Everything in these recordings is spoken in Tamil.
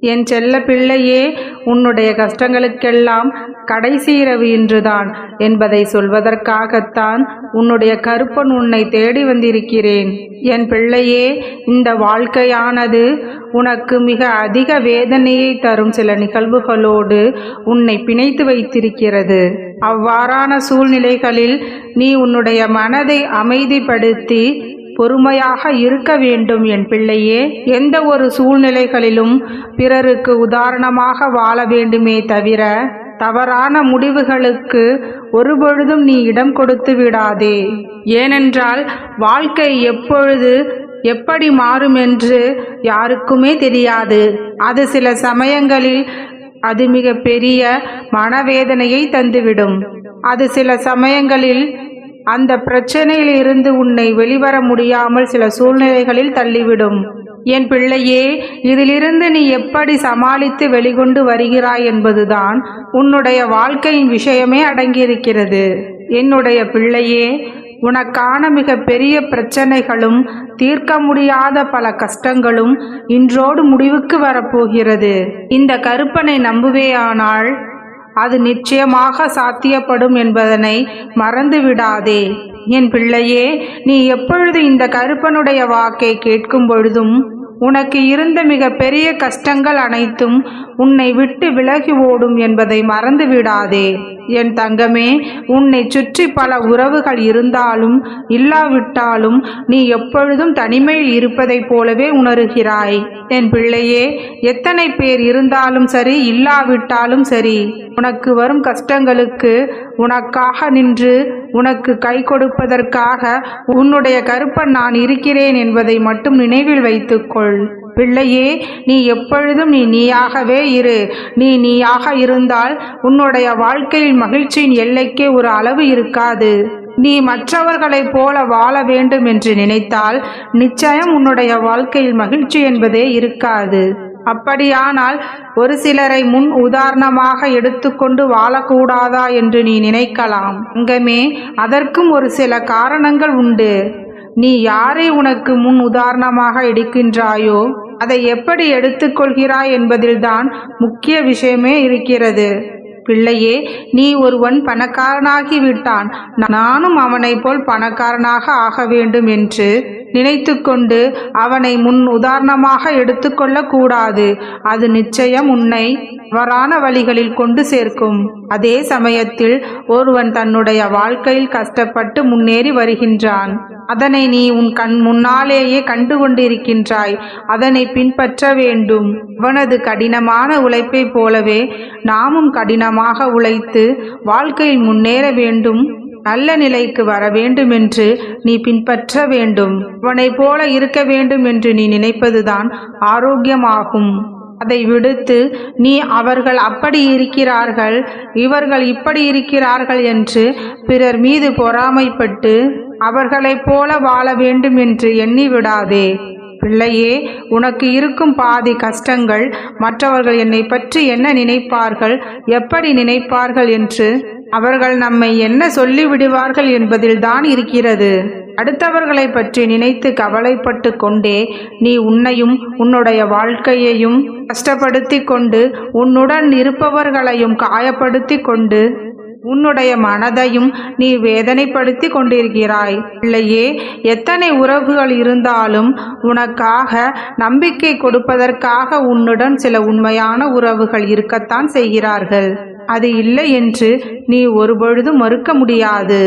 என் செல்ல பிள்ளையே உன்னுடைய கஷ்டங்களுக்கெல்லாம் கடைசி இரவு இன்றுதான் என்பதை சொல்வதற்காகத்தான் உன்னுடைய கருப்பன் உன்னை தேடி வந்திருக்கிறேன். என் பிள்ளையே இந்த வாழ்க்கையானது உனக்கு மிக அதிக வேதனையை தரும் சில நிகழ்வுகளோடு உன்னை பிணைத்து வைத்திருக்கிறது. அவ்வாறான சூழ்நிலைகளில் நீ உன்னுடைய மனதை அமைதிப்படுத்தி பொறுமையாக இருக்க வேண்டும் என் பிள்ளையே. எந்த ஒரு சூழ்நிலைகளிலும் பிறருக்கு உதாரணமாக வாழ வேண்டுமே தவிர தவறான முடிவுகளுக்கு ஒருபொழுதும் நீ இடம் கொடுத்து விடாதே. ஏனென்றால் வாழ்க்கை எப்பொழுது எப்படி மாறும் என்று யாருக்குமே தெரியாது. அது சில சமயங்களில் அது மிக பெரிய மனவேதனையை தந்துவிடும். அது சில சமயங்களில் அந்த பிரச்சனையில் இருந்து உன்னை வெளிவர முடியாமல் சில சூழ்நிலைகளில் தள்ளிவிடும். என் பிள்ளையே இதிலிருந்து நீ எப்படி சமாளித்து வெளிகொண்டு வருகிறாய் என்பதுதான் உன்னுடைய வாழ்க்கையின் விஷயமே அடங்கியிருக்கிறது. என்னுடைய பிள்ளையே உனக்கான மிக பெரிய பிரச்சனைகளும் தீர்க்க முடியாத பல கஷ்டங்களும் இன்றோடு முடிவுக்கு வரப்போகிறது. இந்த கருப்பனை நம்புவேயானால் அது நிச்சயமாக சாத்தியப்படும் என்பதனை மறந்து விடாதே என் பிள்ளையே நீ எப்பொழுது இந்த கருப்பனுடைய வாக்கை கேட்கும் பொழுதும் உனக்கு இருந்த மிக பெரிய கஷ்டங்கள் அனைத்தும் உன்னை விட்டு விலகி ஓடும் என்பதை மறந்து விடாதே என் தங்கமே உன்னை சுற்றி பல உறவுகள் இருந்தாலும் இல்லாவிட்டாலும் நீ எப்பொழுதும் தனிமையில் இருப்பதைப் போலவே உணர்கிறாய். என் பிள்ளையே எத்தனை பேர் இருந்தாலும் சரி இல்லாவிட்டாலும் சரி உனக்கு வரும் கஷ்டங்களுக்கு உனக்காக நின்று உனக்கு கை கொடுப்பதற்காக உன்னுடைய கருப்பன் நான் இருக்கிறேன் என்பதை மட்டும் நினைவில் வைத்துக்கொள். பிள்ளையே நீ எப்பொழுதும் நீ நீயாகவே இரு. நீ நீயாக இருந்தால் உன்னுடைய வாழ்க்கையில் மகிழ்ச்சியின் எல்லைக்கே ஒரு அளவு இருக்காது. நீ மற்றவர்களைப் போல வாழ வேண்டும் என்று நினைத்தால் நிச்சயம் உன்னுடைய வாழ்க்கையில் மகிழ்ச்சி என்பதே இருக்காது. அப்படியானால் ஒரு சிலரை முன் உதாரணமாக எடுத்துக்கொண்டு வாழக்கூடாதா என்று நீ நினைக்கலாம். அங்கமே அதற்கும் ஒரு சில காரணங்கள் உண்டு. நீ யாரை உனக்கு முன் உதாரணமாக எடுக்கின்றாயோ அதை எப்படி எடுத்துக்கொள்கிறாய் என்பதில்தான் முக்கிய விஷயமே இருக்கிறது. பிள்ளையே நீ ஒருவன் பணக்காரனாகி விட்டான் நானும் அவனைப் போல் பணக்காரனாக ஆக வேண்டும் என்று நினைத்து கொண்டு அவனை முன் உதாரணமாக எடுத்துக்கொள்ள கூடாது. அது நிச்சயம் உன்னை தவறான வழிகளில் கொண்டு சேர்க்கும். அதே சமயத்தில் ஒருவன் தன்னுடைய வாழ்க்கையில் கஷ்டப்பட்டு முன்னேறி வருகின்றான். அதனை நீ உன் கண் முன்னாலேயே கண்டு கொண்டிருக்கின்றாய் அதனை பின்பற்ற வேண்டும். அவனது கடினமான உழைப்பைப் போலவே நாமும் கடினமாக உழைத்து வாழ்க்கையில் முன்னேற வேண்டும் நல்ல நிலைக்கு வர வேண்டும் என்று நீ பின்பற்ற வேண்டும். அவனைப் போல இருக்க வேண்டும் என்று நீ நினைப்பதுதான் ஆரோக்கியமாகும். அதை விடுத்து நீ அவர்கள் அப்படி இருக்கிறார்கள் இவர்கள் இப்படி இருக்கிறார்கள் என்று பிறர் மீது பொறாமைப்பட்டு அவர்களைப் போல வாழ வேண்டும் என்று எண்ணி விடாதே. பிள்ளையே உனக்கு இருக்கும் பாதி கஷ்டங்கள் மற்றவர்கள் என்னை பற்றி என்ன நினைப்பார்கள்? எப்படி நினைப்பார்கள் என்று? அவர்கள் நம்மை என்ன சொல்லிவிடுவார்கள் என்பதில்தான் இருக்கிறது. அடுத்தவர்களை பற்றி நினைத்து கவலைப்பட்டு கொண்டே நீ உன்னையும் உன்னுடைய வாழ்க்கையையும் கஷ்டப்படுத்தி கொண்டு உன்னுடன் இருப்பவர்களையும் காயப்படுத்தி கொண்டு உன்னுடைய மனதையும் நீ வேதனைப்படுத்தி கொண்டிருக்கிறாய். பிள்ளையே எத்தனை உறவுகள் இருந்தாலும் உனக்காக நம்பிக்கை கொடுப்பதற்காக உன்னுடன் சில உண்மையான உறவுகள் இருக்கத்தான் செய்கிறார்கள். அது இல்லை என்று நீ ஒருபொழுதும் மறுக்க முடியாது.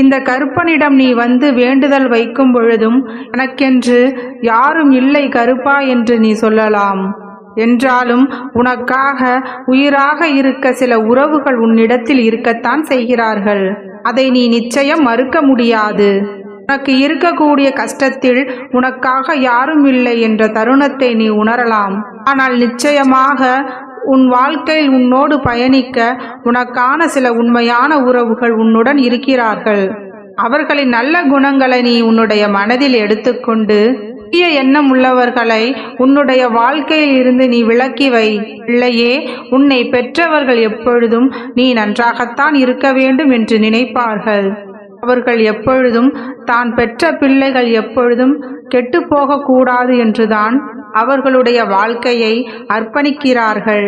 இந்த கருப்பனிடம் நீ வந்து வேண்டுதல் வைக்கும் பொழுதும் எனக்கென்று யாரும் இல்லை கருப்பா என்று நீ சொல்லலாம். என்றாலும் உனக்காக உயிராக இருக்க சில உறவுகள் உன்னிடத்தில் இருக்கத்தான் செய்கிறார்கள். அதை நீ நிச்சயம் மறுக்க முடியாது. உனக்கு இருக்கக்கூடிய கஷ்டத்தில் உனக்காக யாரும் இல்லை என்ற தருணத்தை நீ உணரலாம். ஆனால் நிச்சயமாக உன் வாழ்க்கையில் உன்னோடு பயணிக்க உனக்கான சில உண்மையான உறவுகள் உன்னுடன் இருக்கிறார்கள். அவர்களின் நல்ல குணங்களை நீ உன்னுடைய மனதில் எடுத்துக்கொண்டு தீய எண்ணம் உள்ளவர்களை உன்னுடைய வாழ்க்கையில் இருந்து நீ விலக்கி வை. பிள்ளையே உன்னை பெற்றவர்கள் எப்பொழுதும் நீ நன்றாகத்தான் இருக்க வேண்டும் என்று நினைப்பார்கள். அவர்கள் எப்பொழுதும் தான் பெற்ற பிள்ளைகள் எப்பொழுதும் கெட்டுப் போகக்கூடாது என்றுதான் அவர்களுடைய வாழ்க்கையை அர்ப்பணிக்கிறார்கள்.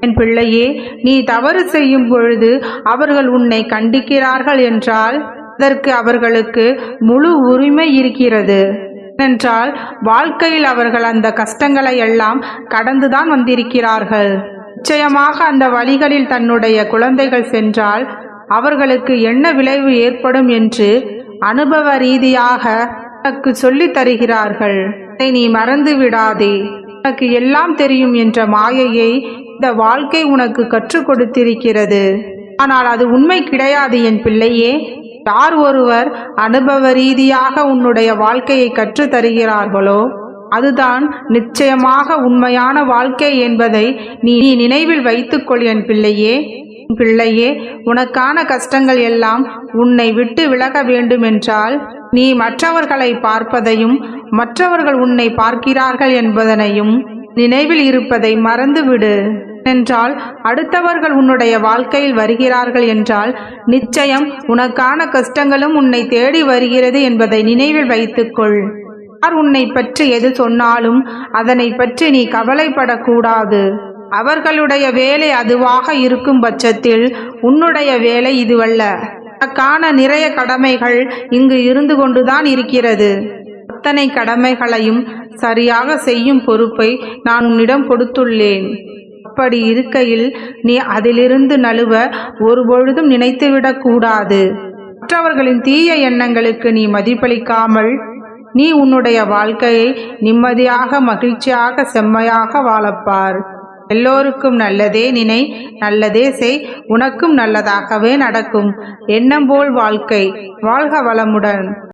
என் பிள்ளையே நீ தவறு செய்யும் பொழுது அவர்கள் உன்னை கண்டிக்கிறார்கள் என்றால் அதற்கு அவர்களுக்கு முழு உரிமை இருக்கிறது. ஏனென்றால் வாழ்க்கையில் அவர்கள் அந்த கஷ்டங்களை எல்லாம் கடந்துதான் வந்திருக்கிறார்கள். நிச்சயமாக அந்த வழிகளில் தன்னுடைய குழந்தைகள் சென்றால் அவர்களுக்கு என்ன விளைவு ஏற்படும் என்று அனுபவ ரீதியாக உனக்கு சொல்லி தருகிறார்கள். அதை நீ மறந்து விடாதே. உனக்கு எல்லாம் தெரியும் என்ற மாயையை இந்த வாழ்க்கை உனக்கு கற்றுக் கொடுத்திருக்கிறது. ஆனால் அது உண்மை கிடையாது என் பிள்ளையே. யார் ஒருவர் அனுபவ ரீதியாக உன்னுடைய வாழ்க்கையை கற்றுத் தருகிறார்களோ அதுதான் நிச்சயமாக உண்மையான வாழ்க்கை என்பதை நீ நினைவில் வைத்துக்கொள் என் பிள்ளையே. என் பிள்ளையே உனக்கான கஷ்டங்கள் எல்லாம் உன்னை விட்டு விலக வேண்டுமென்றால் நீ மற்றவர்களை பார்ப்பதையும் மற்றவர்கள் உன்னை பார்க்கிறார்கள் என்பதனையும் நினைவில் இருப்பதை மறந்துவிடு. என்றால் அடுத்தவர்கள் உன்னுடைய வாழ்க்கையில் வருகிறார்கள் என்றால் நிச்சயம் உனக்கான கஷ்டங்களும் உன்னை தேடி வருகிறது என்பதை நினைவில் வைத்துக்கொள். யார் உன்னை பற்றி எது சொன்னாலும் அதனை பற்றி நீ கவலைப்படக்கூடாது. அவர்களுடைய வேலை அதுவாக இருக்கும் பட்சத்தில் உன்னுடைய வேலை இதுவல்ல. உனக்கான நிறைய கடமைகள் இங்கு இருந்து கொண்டுதான் இருக்கிறது. அத்தனை கடமைகளையும் சரியாக செய்யும் பொறுப்பை நான் உன்னிடம் கொடுத்துள்ளேன். அப்படி இருக்கையில் நீ அதிலிருந்து நழுவ ஒருபொழுதும் நினைத்துவிடக் கூடாது. மற்றவர்களின் தீய எண்ணங்களுக்கு நீ மதிப்பளிக்காமல் நீ உன்னுடைய வாழ்க்கையை நிம்மதியாக மகிழ்ச்சியாக செம்மையாக வாழப்பார். எல்லோருக்கும் நல்லதே நினை நல்லதே செய் உனக்கும் நல்லதாகவே நடக்கும். எண்ணம் போல் வாழ்க்கை வாழ்க வளமுடன்.